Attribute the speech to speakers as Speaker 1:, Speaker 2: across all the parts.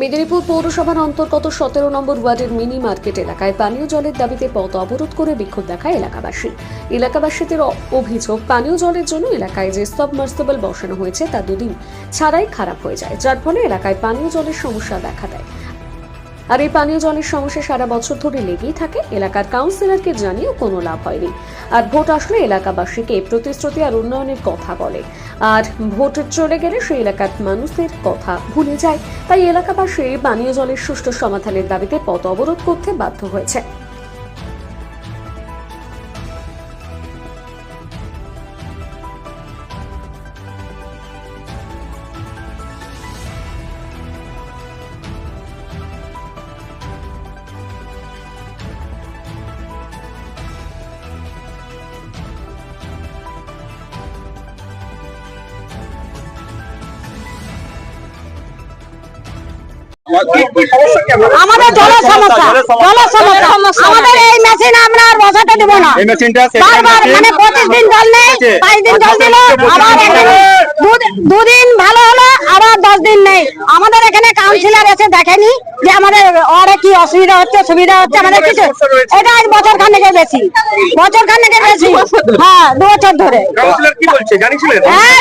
Speaker 1: মেদিনীপুর পৌরসভার অন্তর্গত সতেরো নম্বর ওয়ার্ডের মিনি মার্কেট এলাকায় পানীয় জলের দাবিতে পথ অবরোধ করে বিক্ষোভ দেখায় এলাকাবাসী। এলাকাবাসীদের অভিযোগ, পানীয় জলের জন্য এলাকায় যে সাবমার্সিবল বসানো হয়েছে তা দুদিন ছাড়াই খারাপ হয়ে যায়। যার ফলে এলাকায় পানীয় জলের সমস্যা দেখা দেয়। আর এই পানীয় জলের সমস্যা সারা বছর ধরে লেগেই থাকে। এলাকার কাউন্সিলরকে জানিয়েও কোনো লাভ হয়নি। আর ভোট আসলে এলাকাবাসীকে প্রতিশ্রুতি আর উন্নয়নের কথা বলে। আর ভোট চলে গেলে সেই এলাকার মানুষের কথা ভুলে যায়। তাই এলাকাবাসী পানীয় জলের সুষ্ঠু সমাধানের দাবিতে পথ অবরোধ করতে বাধ্য হয়েছে।
Speaker 2: আমাদের জলের সমস্যা জলের সমস্যা। আমাদের এই মেশিন আমরা আর বসাতে দেবো না। বারবার মানে পঁচিশ দিন জল নেই বাইশ দিন জল দিল আবার একদিন দু- দুদিন ভালো হলো আবার দশ দিন নেই আমাদের এখানে কাউন্সিলর এসে দেখেনি যে আমাদের ওরে কি অসুবিধা হচ্ছে সুবিধা হচ্ছে আমাদের কিছু এটা আজ বছর খানেকের বেশি। বছর খানেকের বেশি। হ্যাঁ দু বছর ধরে।
Speaker 3: কাউন্সিলর কি বলছে? জানিছিলেন
Speaker 2: হ্যাঁ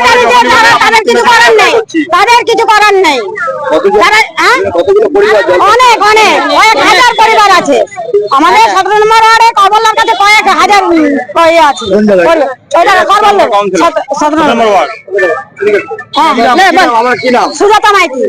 Speaker 2: তাদের কিছু করার নেই। তাদের কিছু করার নেই। হ্যাঁ?
Speaker 3: কতগুলো পরিবার জল
Speaker 2: অনেক অনেক। কয়েক হাজার পরিবার আছে। আমাদের সতেরো নম্বর ওয়ার্ডে কবলার কাছে কয়েক হাজার ইয়ে আছে। সুজাতা মাইতি।